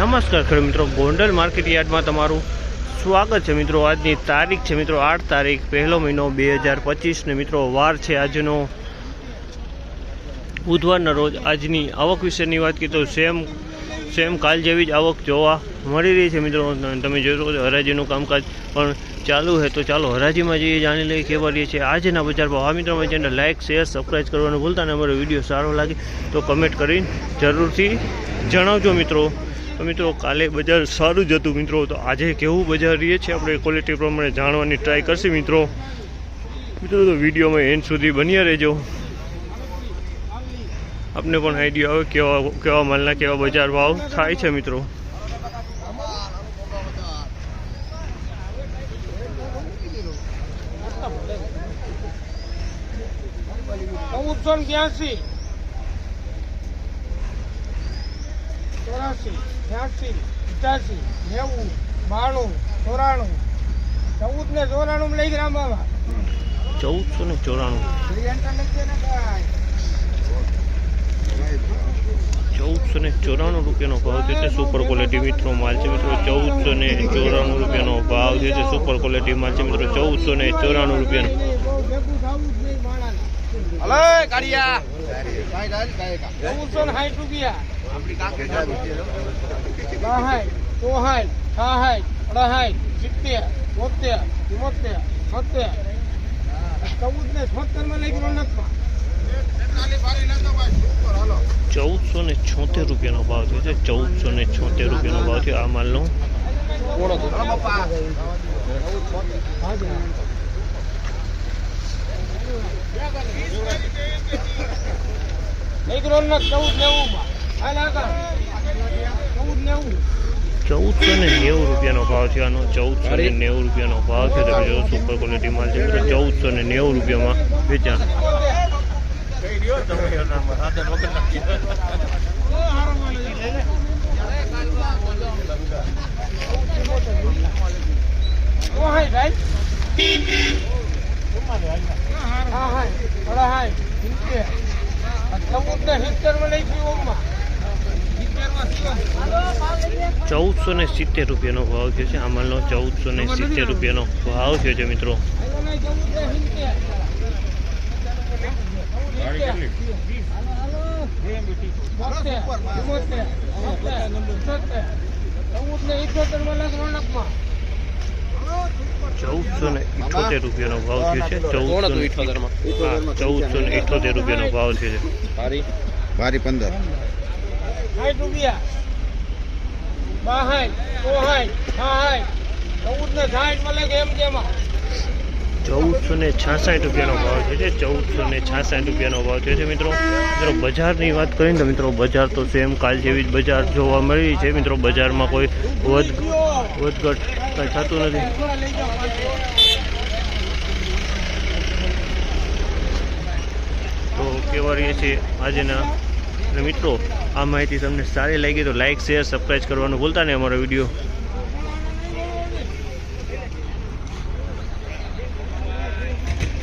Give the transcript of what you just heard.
નમસ્કાર ખેડૂત મિત્રો, ગોંડલ માર્કેટ યાર્ડમાં તમારું સ્વાગત છે. મિત્રો, આજની તારીખ છે. મિત્રો, આઠ તારીખ, પહેલો મહિનો બે હજાર પચીસને. મિત્રો, વાર છે આજનો બુધવારના રોજ. આજની આવક વિશેની વાત કરીએ તો સેમ સેમ કાલ જેવી જ આવક જોવા મળી રહી છે, મિત્રો. તમે જોશો તો હરાજીનું કામકાજ પણ ચાલુ છે. તો ચાલો હરાજીમાં જઈએ, જાણી લઈએ કેવા રહીએ છે આજના બજાર ભાવ. આ મિત્રો, અમારી ચેનલ લાઇક શેર સબસ્ક્રાઈબ કરવાનું ભૂલતા અને અમારો વીડિયો સારો લાગે તો કમેન્ટ કરીને જરૂરથી જણાવજો, મિત્રો. તો મિત્રો, કાલે બજાર સારું જ હતું મિત્રો. તો આજે કેવું બજાર રહીએ છીએ આપણે ક્વોલિટી પ્રમાણે જાણવાની ટ્રાય કરશે મિત્રો. મિત્રો, તો વિડીયોમાં એન્ડ સુધી બન્યા રહેજો. આપને પણ આઈડિયા આવે કેવા કેવા માલના કેવા બજાર ભાવ થાય છે મિત્રો. ચૌદસો ચોરાસી. છ્યાસી પચાસી નેવું બાણું ચોરાણું. ચૌદ ને ચોરાણું. લઈ ગ્રામ બાબા ચૌદસો ને ચોરાણું ચૌદસો ને ચોરાણું રૂપિયાનો ભાવ છે તે સુપર ક્વોલિટી મિત્રો માલ છે મિત્રો. ચૌદસો ને ચોરાણું રૂપિયાનો ભાવ છે તે સુપર ક્વોલિટી માલ છે મિત્રો. ચૌદસો ને ચોરાણું રૂપિયાનો. હલે કાઢિયા ચૌદસો ને સાઠ રૂપિયા. બાહાઠ ચોહાઠ છાહાઠ અડાહાઠ સિત્તેર બોતેર ચુમ્મોતેર સત્તેર ચૌદ ને છોતેરમાં લઈ ગયો ચૌદસો ને છોતેર રૂપિયાનો ભાવ થયો છે. ચૌદસો ને છોતેર રૂપિયાનો ભાવ થયો આ માલનો. લઈ ગયો ચૌદ નેવું માં ચૌદસો ને નેવું રૂપિયાનો ભાવ છે આનો ચૌદસો ને નેવું રૂપિયાનો ભાવ છે તમે જો સુપર ક્વોલિટી માલ છે ચૌદસો ને નેવું રૂપિયામાં વેચાણ હા હા હા હા ચૌદ ને સિત્તેરમાં લઈ ગયો ઓમમાં સિત્તેરમાં ચૌદસો ને સિત્તેર રૂપિયાનો ભાવ થયો છે. અમલનો ચૌદસો ને સિત્તેર રૂપિયાનો ભાવ થયો છે મિત્રો. ચૌદસો ને ઇઠોતેર રૂપિયાનો ભાવ થયો છે. ચૌદસો ચૌદસો ને ઇઠોતેર રૂપિયાનો ભાવ થયો છે. બારી પંદર. ચૌદસો ને છાસઠ રૂપિયાનો ભાવ થયો છે ચૌદસો ને છાસઠ રૂપિયાનો ભાવ થયો છે, મિત્રો. મિત્રો, બજારની વાત કરીએ ને તો મિત્રો, બજાર તો સેમ કાલ જેવી જ બજાર જોવા મળી છે, મિત્રો. બજારમાં કોઈ વધ, વધઘટ કંઈ થતું નથી. તો કેવા રહીએ છીએ, આજના અને મિત્રો, આ માહિતી તમને સારી લાગી તો લાઇક શેર સબસ્ક્રાઈબ કરવાનું ભૂલતા નહીં અમારો વીડિયો.